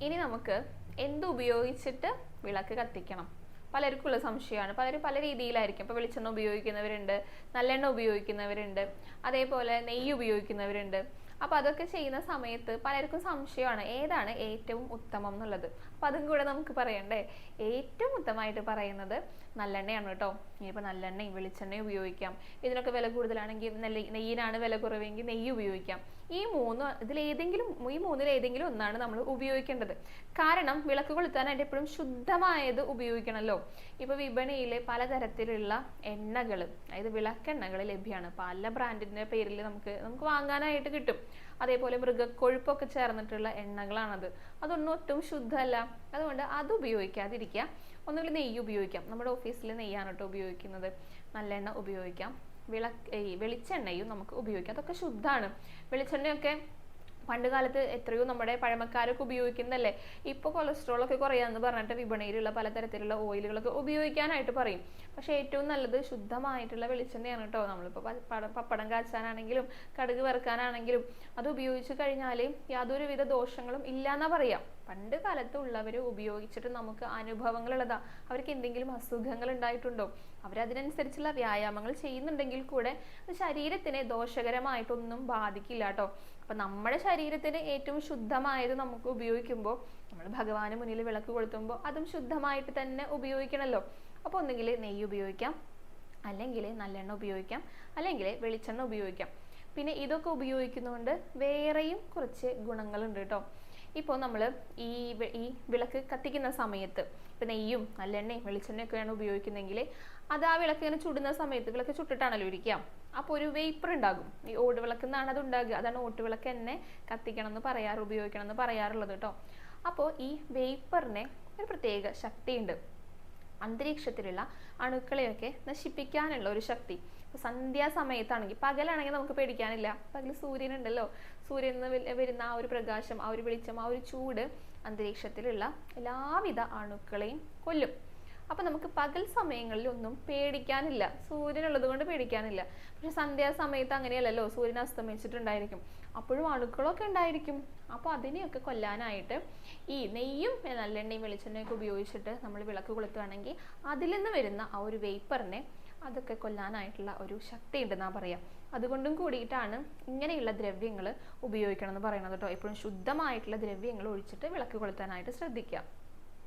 ഇനി നമുക്ക് എന്ത് ഉപയോഗിച്ചിട്ട് വിളക്ക് കത്തിക്കണം? പലർക്കുള്ള സംശയമാണ്. പലരും പല രീതിയിലായിരിക്കും. ഇപ്പോൾ വെളിച്ചെണ്ണ ഉപയോഗിക്കുന്നവരുണ്ട് നല്ലെണ്ണ ഉപയോഗിക്കുന്നവരുണ്ട് അതേപോലെ നെയ്യ് ഉപയോഗിക്കുന്നവരുണ്ട്. അപ്പോൾ അതൊക്കെ ചെയ്യുന്ന സമയത്ത് പലർക്കും സംശയമാണ് ഏതാണ് ഏറ്റവും ഉത്തമം എന്നുള്ളത്. അപ്പോൾ അതും കൂടെ നമുക്ക് പറയണ്ടേ? ഏറ്റവും ഉത്തമമായിട്ട് പറയുന്നത് നല്ലെണ്ണയാണ് കേട്ടോ. ഇനിയിപ്പോൾ നല്ലെണ്ണയും വെളിച്ചെണ്ണയും ഉപയോഗിക്കാം. ഇതിനൊക്കെ വില കൂടുതലാണെങ്കിൽ നെല്ല് നെയ്യിനാണ് വില കുറവെങ്കിൽ നെയ്യ് ഉപയോഗിക്കാം. ഈ മൂന്ന് ഇതിലേതെങ്കിലും ഈ മൂന്നിൽ ഏതെങ്കിലും ഒന്നാണ് നമ്മൾ ഉപയോഗിക്കേണ്ടത്. കാരണം വിളക്ക് കൊളുത്താനായിട്ട് എപ്പോഴും ശുദ്ധമായത് ഉപയോഗിക്കണമല്ലോ ഇപ്പോൾ വിപണിയിൽ പലതരത്തിലുള്ള എണ്ണകൾ അതായത് വിളക്കെണ്ണകൾ ലഭ്യമാണ്. പല ബ്രാൻഡിന്റെ പേരിൽ നമുക്ക് നമുക്ക് വാങ്ങാനായിട്ട് കിട്ടും. അതേപോലെ മൃഗക്കൊഴുപ്പൊക്കെ ചേർന്നിട്ടുള്ള എണ്ണകളാണത്. അതൊന്നും ഒട്ടും ശുദ്ധമല്ല. അതുകൊണ്ട് അത് ഉപയോഗിക്കാതിരിക്കുക. ഒന്നുകിൽ നെയ്യ് ഉപയോഗിക്കാം. നമ്മുടെ ഓഫീസിൽ നെയ്യാണ് കേട്ടോ ഉപയോഗിക്കുന്നത്. നല്ലെണ്ണ ഉപയോഗിക്കാം. വിള ഈ വെളിച്ചെണ്ണയും നമുക്ക് ഉപയോഗിക്കാം. അതൊക്കെ ശുദ്ധമാണ്. വെളിച്ചെണ്ണയൊക്കെ പണ്ട് കാലത്ത് എത്രയോ നമ്മുടെ പഴമക്കാരൊക്കെ ഉപയോഗിക്കുന്നല്ലേ ഇപ്പോൾ കൊളസ്ട്രോൾ ഒക്കെ കുറയാന്ന് പറഞ്ഞിട്ട് വിപണിയിലുള്ള പലതരത്തിലുള്ള ഓയിലുകളൊക്കെ ഉപയോഗിക്കാനായിട്ട് പറയും. പക്ഷേ ഏറ്റവും നല്ലത് ശുദ്ധമായിട്ടുള്ള വെളിച്ചെണ്ണയാണ് കേട്ടോ. നമ്മളിപ്പോൾ പപ്പടം കാച്ചാനാണെങ്കിലും കടുക് വറുക്കാനാണെങ്കിലും അത് ഉപയോഗിച്ച് കഴിഞ്ഞാൽ യാതൊരുവിധ ദോഷങ്ങളും ഇല്ലാന്നാ പറയാം. പണ്ട് കാലത്ത് ഉള്ളവർ ഉപയോഗിച്ചിട്ട് നമുക്ക് അനുഭവങ്ങളുള്ളതാ. അവർക്ക് എന്തെങ്കിലും അസുഖങ്ങൾ ഉണ്ടായിട്ടുണ്ടോ? അവരതിനനുസരിച്ചുള്ള വ്യായാമങ്ങൾ ചെയ്യുന്നുണ്ടെങ്കിൽ കൂടെ ശരീരത്തിനെ ദോഷകരമായിട്ടൊന്നും ബാധിക്കില്ല കേട്ടോ. അപ്പൊ നമ്മുടെ ശരീരത്തിന് ഏറ്റവും ശുദ്ധമായത് നമുക്ക് ഉപയോഗിക്കുമ്പോൾ നമ്മൾ ഭഗവാന് മുന്നിൽ വിളക്ക് കൊളുത്തുമ്പോൾ അതും ശുദ്ധമായിട്ട് തന്നെ ഉപയോഗിക്കണല്ലോ. അപ്പോൾ ഒന്നുകിൽ നെയ്യ് ഉപയോഗിക്കാം അല്ലെങ്കിൽ നല്ലെണ്ണ ഉപയോഗിക്കാം അല്ലെങ്കിൽ വെളിച്ചെണ്ണ ഉപയോഗിക്കാം. പിന്നെ ഇതൊക്കെ ഉപയോഗിക്കുന്നതുകൊണ്ട് വേറെയും കുറച്ച് ഗുണങ്ങളുണ്ട് കേട്ടോ ഇപ്പോൾ നമ്മൾ ഈ ഈ വിളക്ക് കത്തിക്കുന്ന സമയത്ത് ഇപ്പം നെയ്യും നല്ലെണ്ണയും വെളിച്ചെണ്ണയൊക്കെയാണ് ഉപയോഗിക്കുന്നതെങ്കിൽ അത് ആ വിളക്ക് ഇങ്ങനെ ചുടുന്ന സമയത്ത് വിളക്ക് ചുട്ടിട്ടാണല്ലോ ഇരിക്കാം അപ്പോൾ ഒരു വേപ്പർ ഉണ്ടാകും. ഈ ഓട് വിളക്ക് എന്നാണ് അത് ഉണ്ടാകുക. അതാണ് ഓട്ടുവിളക്ക് എന്നെ കത്തിക്കണം എന്ന് പറയാറ് ഉപയോഗിക്കണം എന്ന് പറയാറുള്ളത് കേട്ടോ. അപ്പോൾ ഈ വേപ്പറിന് ഒരു പ്രത്യേക ശക്തിയുണ്ട്. അന്തരീക്ഷത്തിലുള്ള അണുക്കളെയൊക്കെ നശിപ്പിക്കാനുള്ള ഒരു ശക്തി. ഇപ്പൊ സന്ധ്യാസമയത്താണെങ്കിൽ പകലാണെങ്കിൽ നമുക്ക് പേടിക്കാനില്ല. പകൽ സൂര്യനുണ്ടല്ലോ. സൂര്യനിൽ നിന്ന് വരുന്ന ആ ഒരു പ്രകാശം ആ ഒരു വെളിച്ചം ആ ഒരു ചൂട് അന്തരീക്ഷത്തിലുള്ള എല്ലാവിധ അണുക്കളെയും കൊല്ലും. അപ്പൊ നമുക്ക് പകൽ സമയങ്ങളിൽ ഒന്നും പേടിക്കാനില്ല. സൂര്യനുള്ളത് കൊണ്ട് പേടിക്കാനില്ല. പക്ഷെ സന്ധ്യാസമയത്ത് അങ്ങനെയല്ലല്ലോ സൂര്യൻ അസ്തമിച്ചിട്ടുണ്ടായിരിക്കും. അപ്പോഴും അണുക്കളൊക്കെ ഉണ്ടായിരിക്കും. അപ്പോൾ അതിനെയൊക്കെ കൊല്ലാനായിട്ട് ഈ നെയ്യും നല്ലെണ്ണയും വെളിച്ചെണ്ണയൊക്കെ ഉപയോഗിച്ചിട്ട് നമ്മൾ വിളക്ക് കൊളുത്തുകയാണെങ്കിൽ അതിൽ നിന്ന് വരുന്ന ആ ഒരു വേപ്പറിനെ അതൊക്കെ കൊല്ലാനായിട്ടുള്ള ഒരു ശക്തി ഉണ്ടെന്നാ പറയാം. അതുകൊണ്ടും കൂടിയിട്ടാണ് ഇങ്ങനെയുള്ള ദ്രവ്യങ്ങൾ ഉപയോഗിക്കണം എന്ന് പറയുന്നത് കേട്ടോ. എപ്പോഴും ശുദ്ധമായിട്ടുള്ള ദ്രവ്യങ്ങൾ ഒഴിച്ചിട്ട് വിളക്ക് കൊളുത്താനായിട്ട് ശ്രദ്ധിക്കുക.